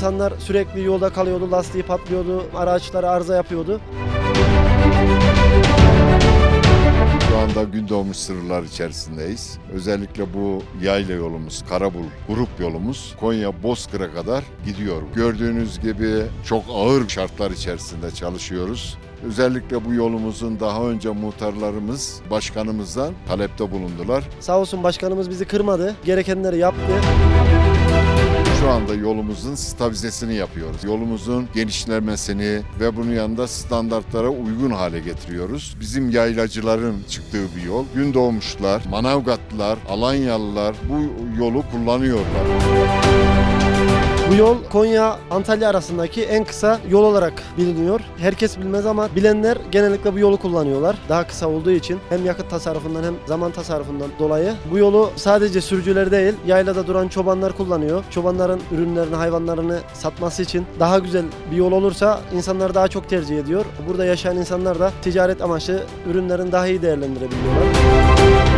İnsanlar sürekli yolda kalıyordu, lastiği patlıyordu, araçlar arıza yapıyordu. Şu anda Gündoğmuş sınırlar içerisindeyiz. Özellikle bu yayla yolumuz, Karabul grup yolumuz Konya Bozkır'a kadar gidiyor. Gördüğünüz gibi çok ağır şartlar içerisinde çalışıyoruz. Özellikle bu yolumuzun daha önce muhtarlarımız başkanımızdan talepte bulundular. Sağ olsun başkanımız bizi kırmadı, gerekenleri yaptı. Şu anda yolumuzun stabilizesini yapıyoruz. Yolumuzun genişlemesini ve bunun yanında standartlara uygun hale getiriyoruz. Bizim yaylacıların çıktığı bir yol. Gündoğmuşlar, Manavgatlılar, Alanyalılar bu yolu kullanıyorlar. Bu yol Konya-Antalya arasındaki en kısa yol olarak biliniyor. Herkes bilmez ama bilenler genellikle bu yolu kullanıyorlar. Daha kısa olduğu için hem yakıt tasarrufundan hem zaman tasarrufundan dolayı. Bu yolu sadece sürücüler değil, yaylada duran çobanlar kullanıyor. Çobanların ürünlerini, hayvanlarını satması için daha güzel bir yol olursa insanlar daha çok tercih ediyor. Burada yaşayan insanlar da ticaret amaçlı ürünlerini daha iyi değerlendirebiliyorlar.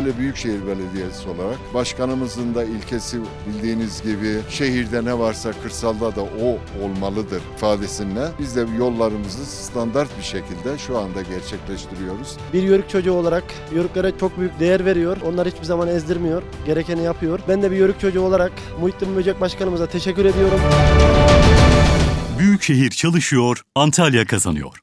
Antalya Büyükşehir Belediyesi olarak başkanımızın da ilkesi bildiğiniz gibi şehirde ne varsa kırsalda da o olmalıdır ifadesiyle biz de yollarımızı standart bir şekilde şu anda gerçekleştiriyoruz. Bir yörük çocuğu olarak yörüklere çok büyük değer veriyor. Onlar hiçbir zaman ezdirmiyor. Gerekeni yapıyor. Ben de bir yörük çocuğu olarak Muhittin Böcek Başkanımıza teşekkür ediyorum. Büyükşehir çalışıyor, Antalya kazanıyor.